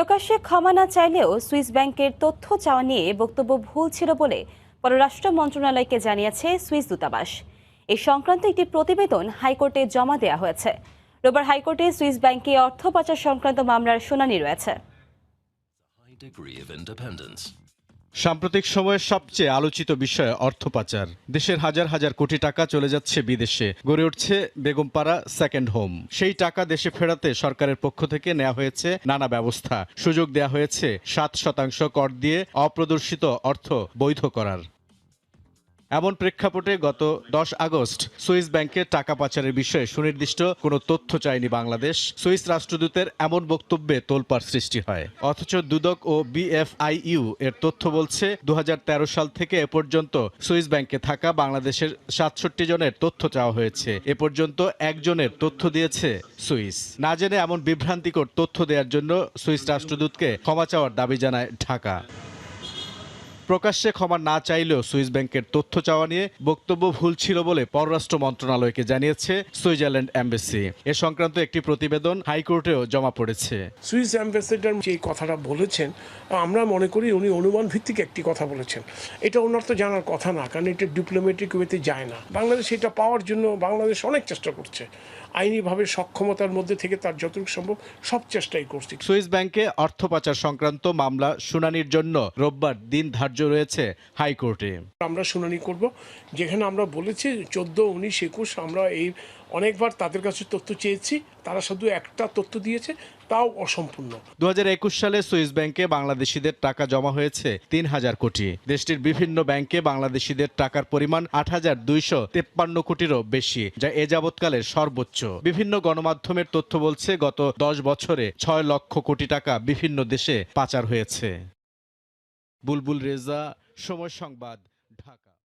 প্রকাশ্যে ক্ষমা না চাইলেও সুইস ব্যাংকের তথ্য চাওয়া নিয়ে বক্তব্য ভুল ছিল বলে পররাষ্ট্র মন্ত্রণালয়কে জানিয়েছে সুইস দূতাবাস। এ সংক্রান্ত একটি প্রতিবেদন হাইকোর্টে জমা দেওয়া হয়েছে। রোবার হাইকোর্টে সুইস ব্যাংকে অর্থ পাচার সংক্রান্ত মামলার শুনানি রয়েছে। সাম্প্রতিক সময়ের সবচেয়ে আলোচিত বিষয় অর্থ পাচার। দেশের হাজার হাজার কোটি টাকা চলে যাচ্ছে বিদেশে। গড়ে উঠছে বেগমপাড়া সেকেন্ড হোম সেই টাকা দেশে ফেরাতে সরকারের পক্ষ থেকে নেওয়া হয়েছে নানা ব্যবস্থা। সুযোগ দেওয়া হয়েছে সাত শতাংশ কর দিয়ে অপ্রদর্শিত অর্থ বৈধ করার। এমন প্রেক্ষাপটে গত দশ আগস্ট সুইস ব্যাংকে টাকা পাচারের বিষয়ে সুনির্দিষ্ট কোনো তথ্য চায়নি বাংলাদেশ। সুইস রাষ্ট্রদূতের এমন বক্তব্যে তোলপাড় সৃষ্টি হয়। অথচ দুদক ও বিএফআইইউ এর তথ্য বলছে দু হাজার তেরো সাল থেকে এ পর্যন্ত সুইস ব্যাংকে থাকা বাংলাদেশের সাতষট্টি জনের তথ্য চাওয়া হয়েছে। এ পর্যন্ত একজনের তথ্য দিয়েছে সুইস। না জেনে এমন বিভ্রান্তিকর তথ্য দেওয়ার জন্য সুইস রাষ্ট্রদূতকে ক্ষমা চাওয়ার দাবি জানায় ঢাকা। প্রকাশ্যে ক্ষমা না চাইলেও সুইস ব্যাংকের তথ্য চাওয়া নিয়ে বক্তব্য ভুল ছিল বলে পররাষ্ট্র মন্ত্রণালয়কে জানিয়েছে সুইজারল্যান্ড এম্বাসি। এ সংক্রান্ত একটি প্রতিবেদন হাইকোর্টেও জমা পড়েছে। সুইস অ্যাম্বাসেডার যে কথাটা বলেছেন আমরা মনে করি উনি অনুমান ভিত্তিক একটি কথা বলেছেন। এটা ওনার তো জানার কথা না কারণ এটা ডিপ্লোম্যাটিক ওয়েতে যায় না। বাংলাদেশ এটা পাওয়ার জন্য বাংলাদেশ অনেক চেষ্টা করছে। আইনিভাবে সক্ষমতার মধ্যে থেকে তার যতটুকু সম্ভব সব চেষ্টাই করছে। সুইস ব্যাংকে অর্থ পাচার সংক্রান্ত মামলা শুনানির জন্য রোববার দিন ধার্য রয়েছে হাইকোর্টে। আমরা শুনানি করব যেখানে আমরা বলেছি চোদ্দ উনিশ একুশ আমরা এই অনেকবার তাদের কাছে তথ্য চেয়েছি তারা শুধু একটা তথ্য দিয়েছে তাও অসম্পূর্ণ। দু হাজার একুশ সালে সুইস ব্যাংকে বাংলাদেশিদের টাকা জমা হয়েছে তিন হাজার কোটি। দেশটির বিভিন্ন ব্যাংকে বাংলাদেশিদের টাকার পরিমাণ আট হাজার দুইশো তেপ্পান্ন কোটিরও বেশি যা এ যাবৎকালের সর্বোচ্চ। বিভিন্ন গণমাধ্যমের তথ্য বলছে গত দশ বছরে ছয় লক্ষ কোটি টাকা বিভিন্ন দেশে পাচার হয়েছে। বুলবুল রেজা সময় সংবাদ।